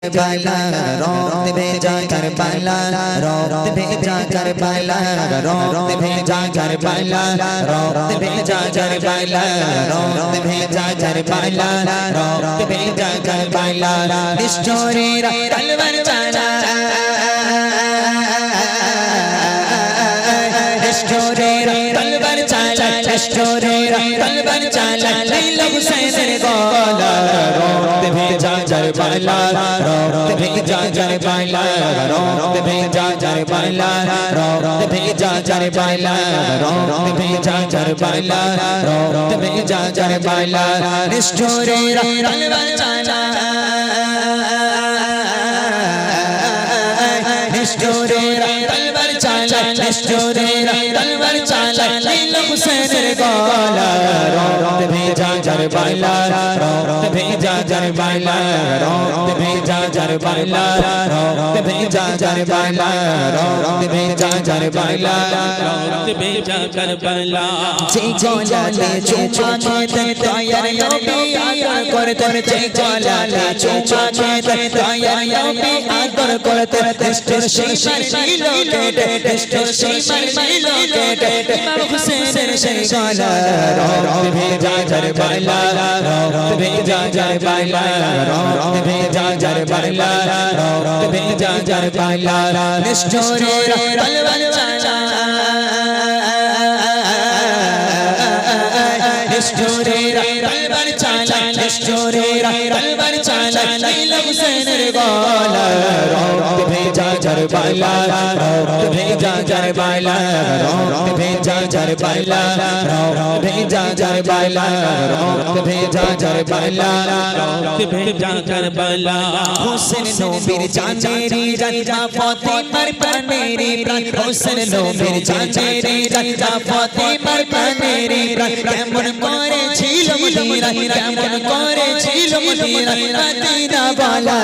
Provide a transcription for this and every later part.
Bye-bye, चाचा चोरेरा कलबन चाला लैला हुसैन गोला रोत भेजा হোসেনের গলা রক্ত ভেজা যার বাইলা রক্ত ভেজা যার বাইলা রক্ত ভেজা যার বাইলা রক্ত ভেজা যার বাইলা রক্ত ভেজা যার বাইলা রক্ত ভেজা যার বাইলা যে জলালে চুমাতে তায়ার নবী আদর করতে যে জলালে চুমাতে তায়ার নবী আদর করতে দেশের সেই মারমি লোকেটে দেশের সেই মারমি লোকেটে। ইমাম হুসেনের সেই গলা রক্ত ভেজা জার বাইলা রক্ত ভেজা জার বাইলা রক্ত ভেজা জার বাইলা রক্ত ভেজা জার বাইলা নিশ্চয় তলবার চালা নিশ্চয় তলবার চালা নীল হুসেনের গলা রক্ত ভেজা জর বালা রক্ত ভেজা জর বালা রক্ত ভেজা জর বালা রক্ত ভেজা জর বালা রক্ত ভেজা জর বালা রক্ত ভেজা কারবালা হোসেন নবীর জানেরি জানা ফাতিমার প্রাণেরি প্রাণ হোসেন নবীর জানেরি জানা ফাতিমার প্রাণেরি প্রাণ কেমন করেছিল মদিনা কেমন করেছিল मदीना मदीना वाला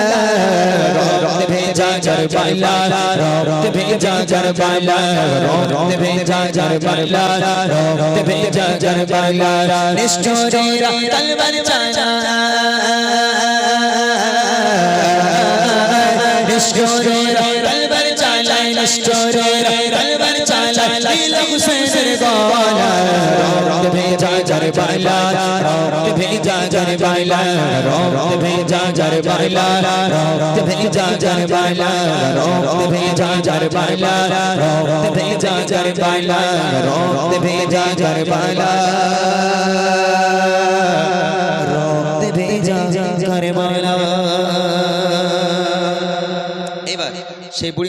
জর বালা রক্ত ভেজা জর বালা রক্ত ভেজা জর বালা রক্ত ভেজা জর বালা রক্ত ভেজা জর বালা রক্ত ভেজা জর বালা রক্ত ভেজা জর বালা রক্ত ভেজা জর বালা এবার সেই বুড়ি